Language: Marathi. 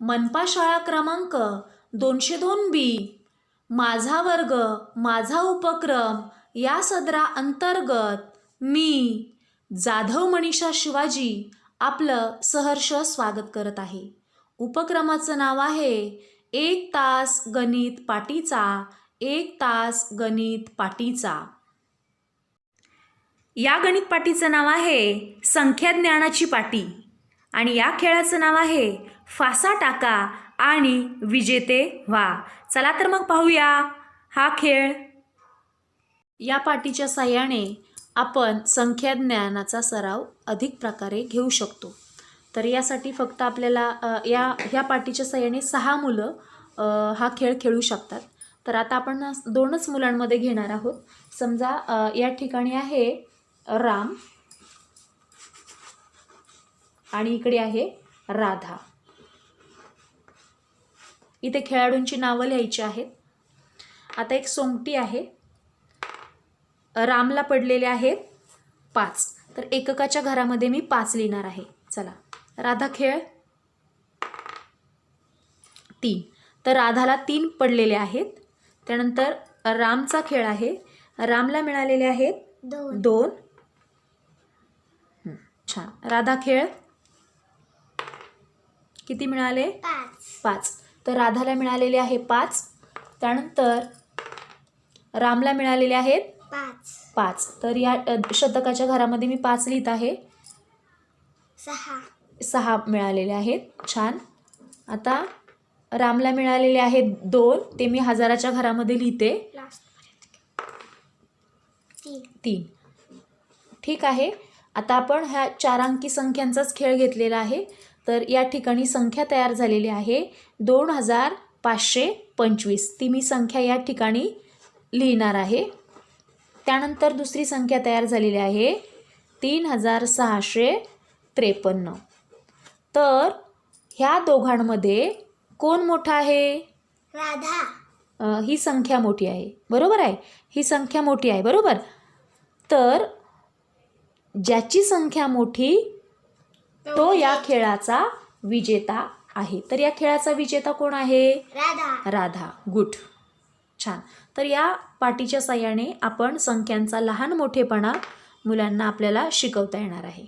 मनपा शाळा क्रमांक दोनशे दोन बी. माझा वर्ग माझा उपक्रम या सदरा अंतर्गत मी जाधव मनीषा शिवाजी आपलं सहर्ष स्वागत करत आहे. उपक्रमाचं नाव आहे एक तास गणित पाटीचा एक तास गणित पाटीचा. या गणित पाटीचं नाव आहे संख्या ज्ञानाची पाटी. आणि या खेळाचं नाव आहे फासा टाका आणि विजेते व्हा. चला तर मग पाहूया हा खेळ. या पाटीच्या साह्याने आपण संख्या ज्ञानाचा सराव अधिक प्रकारे घेऊ शकतो. तर यासाठी फक्त आपल्याला या ह्या पाटीच्या साह्याने सहा मुलं हा खेळ खेळू शकतात. तर आता आपण दोनच मुलांमध्ये घेणार आहोत. समजा या ठिकाणी आहे राम आणि इकडे आहे राधा. इथे खेळाडूंची नावं लिहायची आहेत. आता एक सोंगटी आहे. रामला पडलेले आहेत पाच. तर एककाच्या घरामध्ये मी पाच लिहिणार आहे. चला. राधा खेळ. तीन. तर राधाला तीन पडलेले आहेत. त्यानंतर रामचा खेळ आहे. रामला मिळालेले आहेत दोन. छान. राधा खेळ. किती मिळाले? पाच. तर राधाला मिळालेले आहे पाच. त्यानंतर रामला मिळालेले आहेत पाच. पाच. तर या शतकाच्या घरामध्ये मी पाच लिहित आहे. सहा. सहा मिळालेले आहेत. छान. आता रामला मिळालेले आहेत दोन. ते मी हजाराच्या घरामध्ये लिहिते. तीन. ठीक आहे. आता आपण ह्या चार अंकी संख्यांचाच खेळ घेतलेला आहे. तर या ठिकाणी संख्या तयार झालेली आहे. दोन हजार पाचशे पंचवीस. ती मी संख्या या ठिकाणी लिहिणार आहे. त्यानंतर दुसरी संख्या तयार झालेली आहे. तीन हजार सहाशे त्रेपन्न. तर ह्या दोघांमध्ये कोण मोठा आहे? राधा. ही संख्या मोठी आहे. बरोबर आहे? ही संख्या मोठी आहे. बरोबर? तर ज्याची संख्या मोठी तो या खेळाचा विजेता आहे. तर या खेळाचा विजेता कोण आहे? राधा. राधा. गुड छान. तर या पाटीच्या साह्याने आपण संख्यांचा लहान मोठेपणा मुलांना आपल्याला शिकवता येणार आहे.